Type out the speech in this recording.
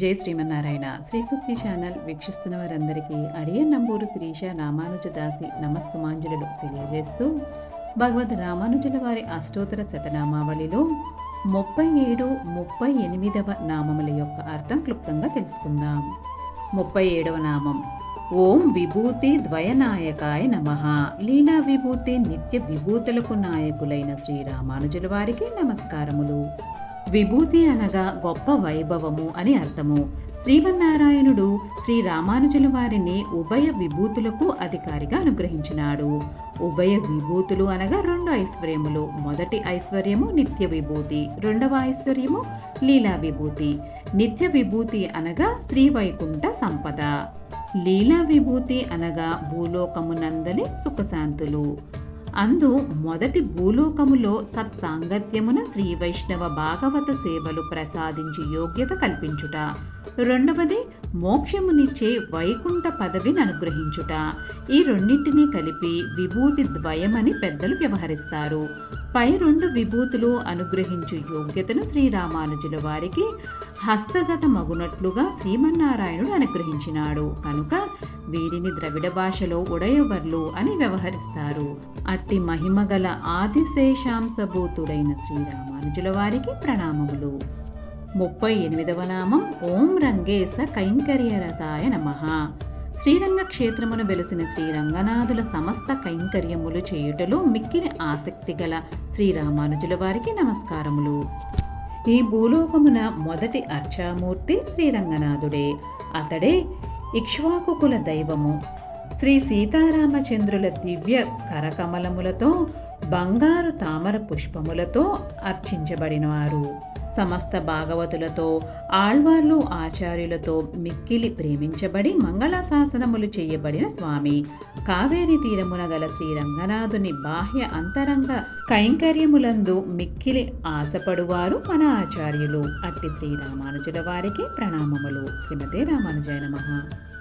జై శ్రీమన్నారాయణ. శ్రీ సుక్తి ఛానల్ వీక్షిస్తున్న వారందరికీ అడియన్ నంబూరు శ్రీష రామానుజ దాసి నమస్సుమాంజులు తెలియజేస్తూ భగవద్ రామానుజుల వారి అష్టోత్తర శతనామావళిలో ముప్పై ఏడు ముప్పై ఎనిమిదవ నామముల యొక్క అర్థం క్లుప్తంగా తెలుసుకుందాం. ముప్పై ఏడవ నామం ఓం విభూతి ద్వయనాయకాయ నమ. లీలా విభూతి నిత్య విభూతులకు నాయకులైన శ్రీ రామానుజుల వారికి నమస్కారములు. విభూతి అనగా గొప్ప వైభవము అని అర్థము. శ్రీమన్నారాయణుడు శ్రీ రామానుజుల వారిని ఉభయ విభూతులకు అధికారిగా అనుగ్రహించినాడు. ఉభయ విభూతులు అనగా రెండు ఐశ్వర్యములు. మొదటి ఐశ్వర్యము నిత్య విభూతి రెండవ ఐశ్వర్యము లీలా విభూతి. నిత్య విభూతి అనగా శ్రీ వైకుంఠ సంపద. లీలా విభూతి అనగా భూలోకమునందలి సుఖశాంతులు. అందు మొదటి భూలోకములో సత్సాంగత్యమున శ్రీ వైష్ణవ భాగవత సేవలు ప్రసాదించి యోగ్యత కల్పించుట. రెండవది మోక్షమునిచ్చే వైకుంఠ పదవిని అనుగ్రహించుట. ఈ రెండింటినీ కలిపి విభూతి ద్వయమని పెద్దలు వ్యవహరిస్తారు. పై రెండు విభూతులు అనుగ్రహించు యోగ్యతను శ్రీరామానుజుల వారికి హస్తగత మగునట్లుగా శ్రీమన్నారాయణుడు అనుగ్రహించినాడు. కనుక వీరిని ద్రవిడ భాషలో ఉడయవర్లు అని వ్యవహరిస్తారు. అట్టి మహిమగల ఆదిశేషాంశభూతుడైన శ్రీరామానుజుల వారికి ప్రణామములు. ముప్పై ఎనిమిదవ నామం ఓం రంగేశ కైంకర్యరతాయ నమ. శ్రీరంగ క్షేత్రమును వెలిసిన శ్రీరంగనాథుల సమస్త కైంకర్యములు చేయుటలో మిక్కిలి ఆసక్తి గల శ్రీరామానుజుల వారికి నమస్కారములు. ఈ భూలోకమున మొదటి అర్చామూర్తి శ్రీరంగనాథుడే. అతడే ఇక్ష్వాకుకుల దైవము. శ్రీ సీతారామచంద్రుల దివ్య కరకమలములతో బంగారు తామర పుష్పములతో అర్చించబడినవారు. సమస్త భాగవతులతో ఆళ్వార్లు ఆచార్యులతో మిక్కిలి ప్రేమించబడి మంగళాశాసనములు చేయబడిన స్వామి. కావేరి తీరమున గల శ్రీరంగనాథుని బాహ్య అంతరంగ కైంకర్యములందు మిక్కిలి ఆశపడువారు మన ఆచార్యులు. అట్టి శ్రీరామానుజుల వారికి ప్రణామములు. శ్రీమతే రామానుజాయ నమః.